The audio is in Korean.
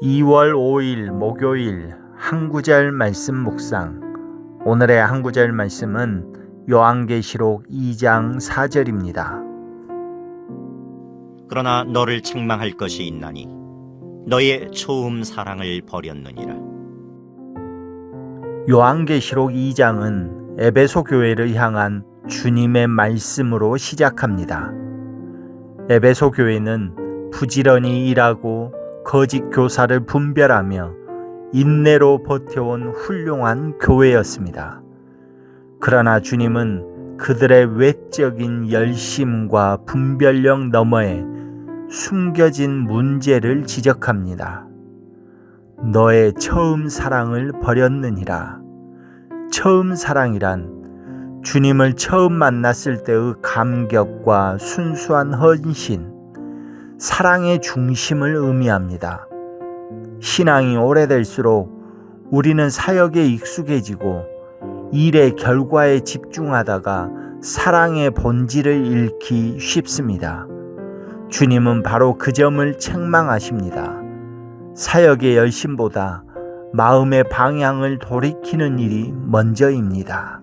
2월 5일 목요일 한 구절 말씀 묵상. 오늘의 한 구절 말씀은 요한계시록 2장 4절입니다. 그러나 너를 책망할 것이 있나니 너의 처음 사랑을 버렸느니라. 요한계시록 2장은 에베소 교회를 향한 주님의 말씀으로 시작합니다. 에베소 교회는 부지런히 일하고 거짓 교사를 분별하며 인내로 버텨온 훌륭한 교회였습니다. 그러나 주님은 그들의 외적인 열심과 분별력 너머에 숨겨진 문제를 지적합니다. 너의 처음 사랑을 버렸느니라. 처음 사랑이란 주님을 처음 만났을 때의 감격과 순수한 헌신, 사랑의 중심을 의미합니다. 신앙이 오래될수록 우리는 사역에 익숙해지고 일의 결과에 집중하다가 사랑의 본질을 잃기 쉽습니다. 주님은 바로 그 점을 책망하십니다. 사역의 열심보다 마음의 방향을 돌이키는 일이 먼저입니다.